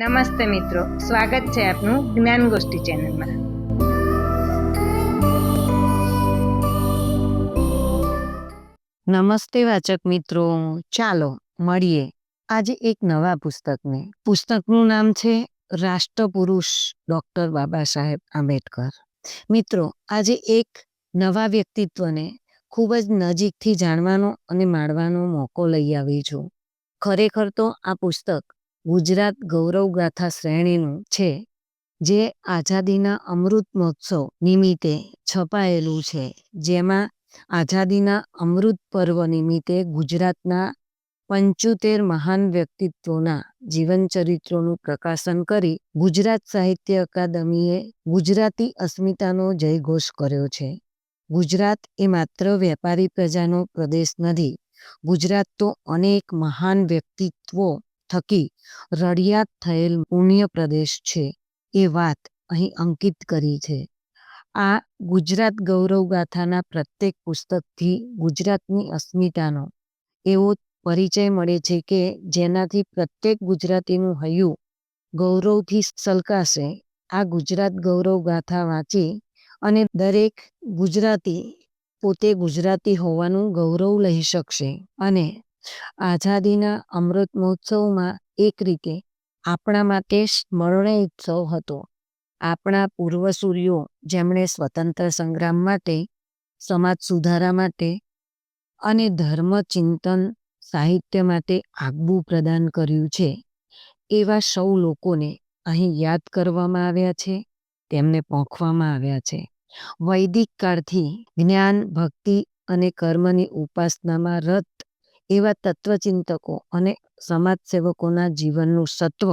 નમસ્તે મિત્રો, સ્વાગત છે આપનું જ્ઞાન ગોષ્ઠી ચેનલમાં. નમસ્તે વાચક મિત્રો, ચાલો મળીએ આજે એક નવા પુસ્તકને. પુસ્તકનું નામ છે રાષ્ટ્રપુરુષ ડોક્ટર બાબા સાહેબ આંબેડકર. મિત્રો, આજે એક નવા વ્યક્તિત્વને ખૂબ જ નજીકથી જાણવાનો અને માણવાનો મોકો લઈ આવી છું. ખરેખર તો આ પુસ્તક ગુજરાત ગૌરવ ગાથા શ્રેણીનું છે, જે આઝાદીના અમૃત મહોત્સવ નિમિત્તે છપાયેલું છે. જેમાં આઝાદીના અમૃત પર્વ નિમિત્તે ગુજરાતના પંચોતેર મહાન વ્યક્તિત્વોના જીવન ચરિત્રોનું પ્રકાશન કરી ગુજરાત સાહિત્ય અકાદમીએ ગુજરાતી અસ્મિતાનો જયઘોષ કર્યો છે. ગુજરાત એ માત્ર વેપારી પ્રજાનો પ્રદેશ નથી, ગુજરાત તો અનેક મહાન વ્યક્તિત્વો થકી રડિયાત થયેલ પુણ્ય પ્રદેશ છે એ વાત અહીં અંકિત કરી છે. આ ગુજરાત ગૌરવ ગાથાના પ્રત્યેક પુસ્તકથી ગુજરાતની અસ્મિતાનો એવો પરિચય મળે છે કે જેનાથી પ્રત્યેક ગુજરાતીનું હૈયું ગૌરવથી સલકાશે. આ ગુજરાત ગૌરવ ગાથા વાંચી અને દરેક ગુજરાતી પોતે ગુજરાતી હોવાનું ગૌરવ લઈ શકશે અને આઝાદીના અમૃત મહોત્સવમાં એક રીતે આપણા માટે સ્મરણે ઉત્સવ હતો. આપણા પૂર્વસૂરીઓ જેમણે સ્વતંત્ર સંગ્રામ માટે, સમાજ સુધારા માટે અને ધર્મ ચિંતન સાહિત્ય માટે આગવું પ્રદાન કર્યું છે. એવા સૌ લોકોને અહીં યાદ કરવામાં આવ્યા છે, તેમને પોંખવામાં આવ્યા છે. વૈદિક કાળથી જ્ઞાન, ભક્તિ અને કર્મની ઉપાસનામાં રત એવા તત્વચિંતકો અને સમાજસેવકોના જીવનનું સત્વ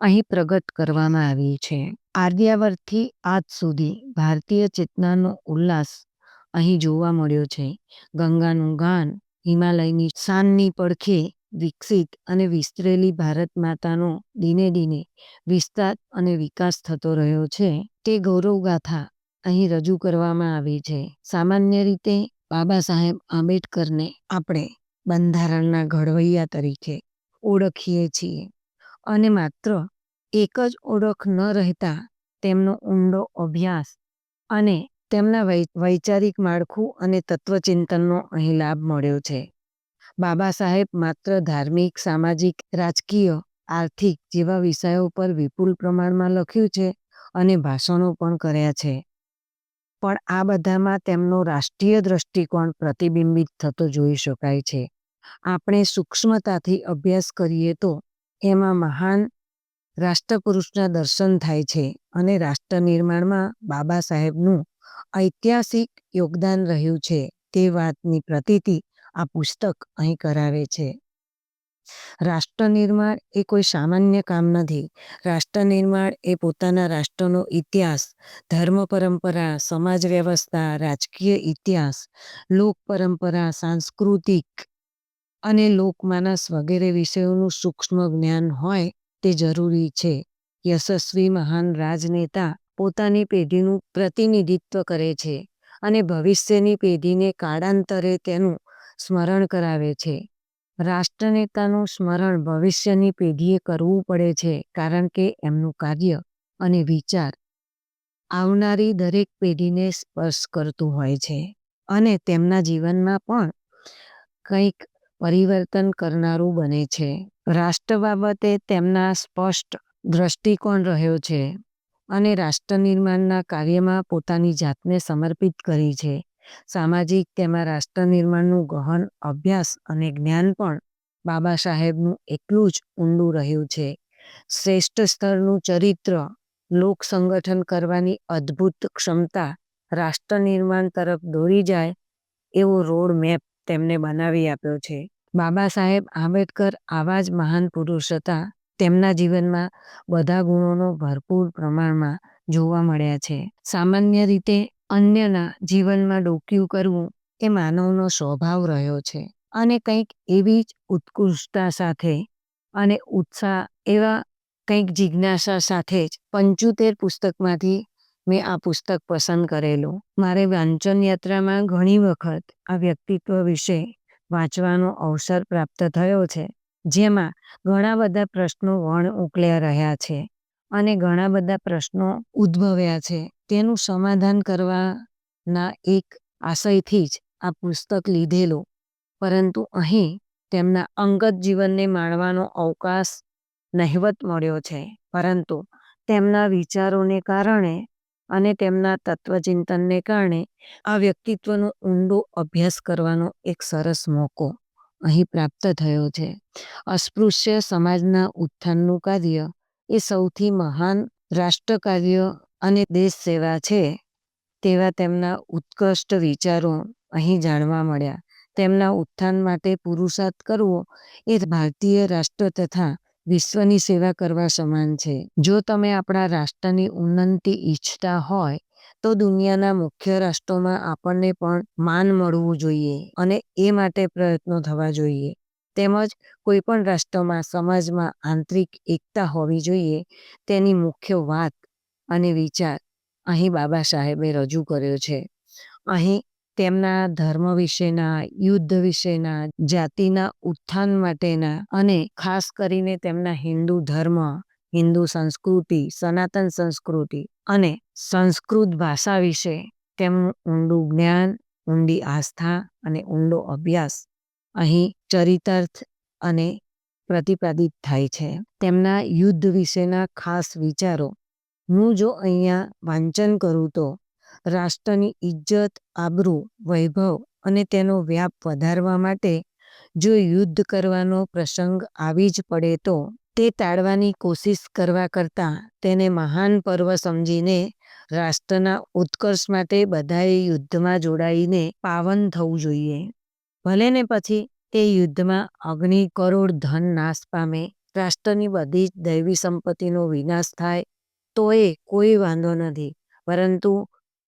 અહીં પ્રગટ કરવામાં આવી છે. આર્યાવર્તથી આજ સુધી ભારતીય ચેતનાનો ઉલ્લાસ અહીં જોવા મળ્યો છે. ગંગાનું ગાન, હિમાલયની શાનની પડખે વિકસિત અને વિસ્તરેલી ભારત માતાનો દિને દિને વિસ્તાર અને વિકાસ થતો રહ્યો છે. તે ગૌરવગાથા અહીં રજૂ કરવામાં આવી છે. સામાન્ય રીતે બાબા સાહેબ આંબેડકરને આપણે બંધારણના ઘડવૈયા તરીકે ઓળખીએ છીએ. અને માત્ર એક જ ઓળખ ન રહેતા તેમનો ઊંડો અભ્યાસ અને તેમના વૈચારિક માળખું અને તત્વચિંતનનો અહીં લાભ મળ્યો છે. બાબા સાહેબ માત્ર ધાર્મિક, સામાજિક, રાજકીય, આર્થિક જેવા વિષયો પર વિપુલ પ્રમાણમાં લખ્યું છે અને ભાષણો પણ કર્યા છે. પણ આ બધામાં તેમનો રાષ્ટ્રીય દ્રષ્ટિકોણ પ્રતિબિંબિત થતો જોઈ શકાય છે. આપણે સૂક્ષ્મતાથી અભ્યાસ કરીએ તો એમાં મહાન રાષ્ટ્રપુરુષના દર્શન થાય છે અને રાષ્ટ્ર નિર્માણમાં બાબા સાહેબનું ઐતિહાસિક યોગદાન રહ્યું છે તે વાતની પ્રતીતિ આ પુસ્તક અહીં કરાવે છે. રાષ્ટ્ર નિર્માણ એ કોઈ સામાન્ય કામ નથી. રાષ્ટ્ર નિર્માણ એ પોતાના રાષ્ટ્રનો ઇતિહાસ, ધર્મ પરંપરા, સમાજ વ્યવસ્થા, રાજકીય ઇતિહાસ, લોક પરંપરા, સાંસ્કૃતિક અને લોકમાનસ વગેરે વિષયોનું સૂક્ષ્મ જ્ઞાન હોય તે જરૂરી છે. યશસ્વી મહાન રાજનેતા પોતાની પેઢીનું પ્રતિનિધિત્વ કરે છે અને ભવિષ્યની પેઢીને કાળાંતરે તેનું સ્મરણ કરાવે છે. રાષ્ટ્રનેતાનું સ્મરણ ભવિષ્યની પેઢીએ કરવું પડે છે, કારણ કે એમનું કાર્ય અને વિચાર આવનારી દરેક પેઢીને સ્પર્શ કરતું હોય છે અને તેમના જીવનમાં પણ કંઈક પરિવર્તન કરનારું બને છે. રાષ્ટ્ર બાબતે તેમના સ્પષ્ટ દ્રષ્ટિકોણ રહ્યો છે અને રાષ્ટ્ર નિર્માણના કાર્યમાં પોતાની જાતને સમર્પિત કરી છે. સામાજિક તેમાં રાષ્ટ્ર નિર્માણનું ગહન, અભ્યાસ અને જ્ઞાન પણ બાબા સાહેબનું એટલું જ ઊંડું રહ્યું છે. શ્રેષ્ઠ સ્તરનું ચરિત્ર, લોક સંગઠન કરવાની અદ્ભુત ક્ષમતા રાષ્ટ્ર નિર્માણ તરફ દોરી જાય એવો રોડ મેપ તેમને બનાવી આપ્યો છે. બાબા સાહેબ આંબેડકર આવા જ મહાન પુરુષ હતા. તેમના જીવનમાં બધા ગુણોનો ભરપૂર પ્રમાણમાં જોવા મળ્યા છે. સામાન્ય રીતે અન્યના જીવનમાં ડોક્યું કરવું એ માનવનો સ્વભાવ રહ્યો છે અને કંઈક એવી જ ઉત્કૃષ્ટતા સાથે અને ઉત્સાહ એવા કંઈક જિજ્ઞાસા સાથે જ પંચોતેર પુસ્તકમાંથી મેં આ પુસ્તક પસંદ કરેલું. મારે વાંચન યાત્રામાં ઘણી વખત આ વ્યક્તિત્વ વિશે વાંચવાનો અવસર પ્રાપ્ત થયો છે, જેમાં ઘણા બધા પ્રશ્નો વણ ઉકલ્યા રહ્યા છે અને ઘણા બધા પ્રશ્નો ઉદ્ભવ્યા છે. તેનું સમાધાન કરવાના એક આશયથી જ આ પુસ્તક લીધેલું. પરંતુ અહીં તેમના અંગત જીવનને માણવાનો અવકાશ નહિવત મળ્યો છે. પરંતુ તેમના વિચારોને કારણે અને તેમના તત્વચિંતનને કારણે આ વ્યક્તિત્વનો ઊંડો અભ્યાસ કરવાનો એક સરસ મોકો અહીં પ્રાપ્ત થયો છે. અસ્પૃશ્ય સમાજના ઉત્થાનનું કાર્ય એ સૌથી મહાન રાષ્ટ્ર કાર્ય અને દેશ સેવા છે તેવા તેમના ઉત્કૃષ્ટ વિચારો અહીં જાણવા મળ્યા. તેમના ઉત્થાન માટે પુરુષાર્થ કરવો એ ભારતીય રાષ્ટ્ર તથા વિશ્વની સેવા કરવા સમાન છે. જો તમે આપણા રાષ્ટ્રની ઉન્નતિ ઈચ્છતા હોય, તો દુનિયાના મુખ્ય રાષ્ટ્રોમાં આપણને પણ માન મળવું જોઈએ અને એ માટે પ્રયત્નો થવા જોઈએ. તેમજ કોઈ પણ રાષ્ટ્રમાં સમાજમાં આંતરિક એકતા હોવી જોઈએ, તેની મુખ્ય વાત અને વિચાર. અહીં બાબા સાહેબે રજૂ કર્યો છે. અહીં તેમના ધર્મ વિશેના, યુદ્ધ વિશેના, જાતિના ઉત્થાન માટેના અને ખાસ કરીને તેમના હિન્દુ ધર્મ, હિન્દુ સંસ્કૃતિ, સનાતન સંસ્કૃતિ અને સંસ્કૃત ભાષા વિશે તેમનું ઊંડું જ્ઞાન, ઊંડી આસ્થા અને ઊંડો અભ્યાસ અહીં ચરિતાર્થ અને પ્રતિપાદિત થાય છે. તેમના યુદ્ધ વિશેના ખાસ વિચારો હું જો અહીંયા વાંચન કરું તો રાષ્ટ્રની ઇજ્જત આબરૂ, વૈભવ અને તેનો વ્યાપ વધારવા માટે જો યુદ્ધ કરવાનો પ્રસંગ આવી જ પડે તો તે ટાળવાની કોશિશ કરવા કરતાં તેને મહાન પર્વ સમજીને રાષ્ટ્રના ઉત્કર્ષ માટે બધાએ યુદ્ધમાં જોડાઈને પાવન થવું જોઈએ. ભલે ને પછી તે યુદ્ધમાં અગ્નિ કરોડ ધન નાશ પામે, રાષ્ટ્રની બધી જ દૈવી સંપત્તિનો વિનાશ થાય તો એ કોઈ વાંધો નથી. પરંતુ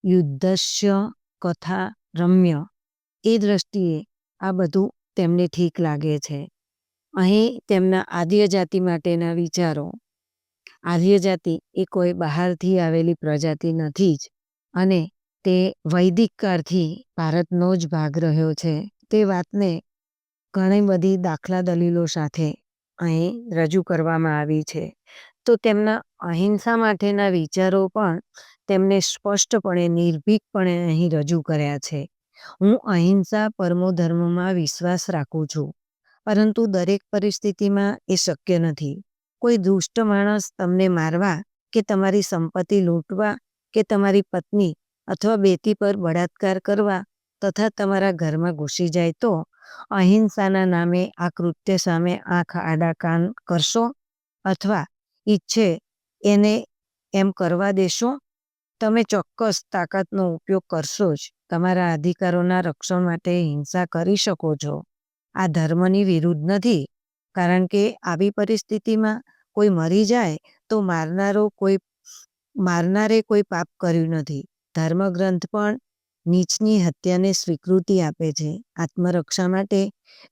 યુદ્ધસ્ય, કથા, રમ્ય એ દ્રષ્ટિએ આ બધું તેમને ઠીક લાગે છે. અહીં તેમના આદ્યજાતિ માટેના વિચારો. આર્ય જાતિ એ કોઈ બહારથી આવેલી પ્રજાતિ નથી જ અને તે વૈદિક કાળથી ભારતનો જ ભાગ રહ્યો છે. તે વાતને ઘણી બધી દાખલા દલીલો સાથે અહીં રજૂ કરવામાં આવી છે. તો તેમના અહિંસા માટેના વિચારો પણ તેમને સ્પષ્ટપણે, નિર્ભીકપણે અહીં રજૂ કર્યા છે. હું અહિંસા પરમો ધર્મમાં વિશ્વાસ રાખું છું, પરંતુ દરેક પરિસ્થિતિમાં એ શક્ય નથી. કોઈ દુષ્ટ માણસ તમને મારવા કે તમારી સંપત્તિ લૂંટવા કે તમારી પત્ની અથવા બેટી પર બળાત્કાર કરવા તથા તમારા ઘરમાં ઘૂસી જાય તો અહિંસાના નામે આ કૃત્ય સામે આંખ આડા કાન કરશો? અથવા ઈચ્છે એને એમ કરવા દેશો, તમે ચોક્કસ તાકાતનો ઉપયોગ કરશો જ. તમારા અધિકારોના રક્ષણ માટે હિંસા કરી શકો છો. આ ધર્મની વિરુદ્ધ નથી, કારણ કે આવી પરિસ્થિતિમાં કોઈ મરી જાય તો મારનારો કોઈ, મારનારે કોઈ પાપ કર્યું નથી. ધર્મગ્રંથ પણ નીચની હત્યાને સ્વીકૃતિ આપે છે. આત્મરક્ષા માટે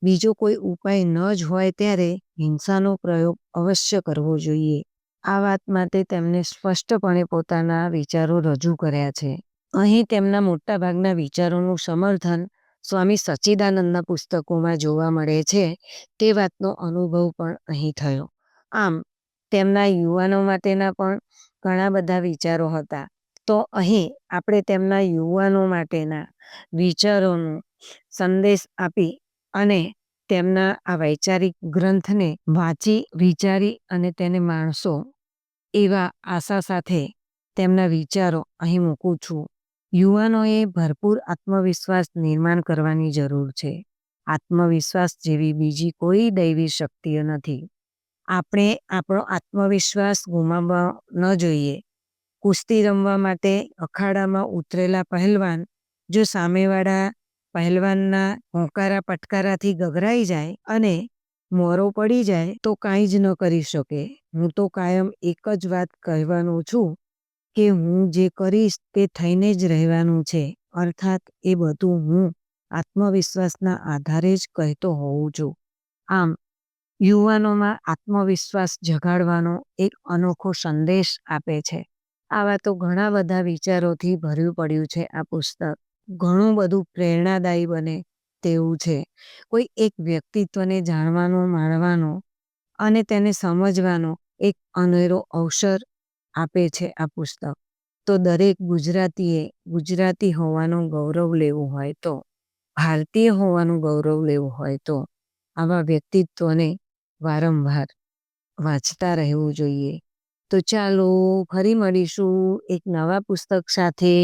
બીજો કોઈ ઉપાય ન જ હોય ત્યારે હિંસાનો પ્રયોગ અવશ્ય કરવો જોઈએ. આ વાત માટે તેમને સ્પષ્ટપણે પોતાના વિચારો રજૂ કર્યા છે. અહીં તેમના મોટાભાગના વિચારોનું સમર્થન સ્વામી સચ્ચિદાનંદના પુસ્તકોમાં જોવા મળે છે, તે વાતનો અનુભવ પણ અહીં થયો. આમ, તેમના યુવાનો માટેના પણ ઘણા બધા વિચારો હતા. તો અહીં આપણે તેમના યુવાનો માટેના વિચારોનો સંદેશ આપી અને તેમના આ વૈચારિક ગ્રંથને વાંચી, વિચારી અને તેને માણસો એવા આશા સાથે તેમના વિચારો અહીં મૂકું છું. યુવાનોએ ભરપૂર આત્મવિશ્વાસ નિર્માણ કરવાની જરૂર છે. આત્મવિશ્વાસ જેવી બીજી કોઈ દૈવી શક્તિઓ નથી. આપણે આપણો આત્મવિશ્વાસ ગુમાવવા ન જોઈએ. કુસ્તી રમવા માટે અખાડામાં ઉતરેલા પહેલવાન જો સામેવાળા પહેલવાનના હોંકારા પટકારાથી ગભરાઈ જાય અને મોરો પડી જાય તો કાંઈ જ ન કરી શકે. હું તો કાયમ એક જ વાત કહેવાનું છું કે હું જે કરીશ તે થઈને જ રહેવાનું છે. અર્થાત એ બધું હું આત્મવિશ્વાસના આધારે જ કહેતો હોઉં છું. આમ, યુવાનોમાં આત્મવિશ્વાસ જગાડવાનો એક અનોખો સંદેશ આપે છે. આવા તો ઘણા બધા વિચારોથી ભર્યું પડ્યું છે આ પુસ્તક. ઘણું બધું પ્રેરણાદાયી બને તેવું છે. કોઈ એક વ્યક્તિત્વને જાણવાનો, માણવાનો અને તેને સમજવાનો એક અનેરો અવસર આપે છે આ પુસ્તક. તો દરેક ગુજરાતીએ ગુજરાતી હોવાનું ગૌરવ લેવું હોય તો, ભારતીય હોવાનું ગૌરવ લેવું હોય તો આવા વ્યક્તિત્વને વારંવાર વાંચતા રહેવું જોઈએ. તો ચાલો ફરી મળીશું એક નવા પુસ્તક સાથે.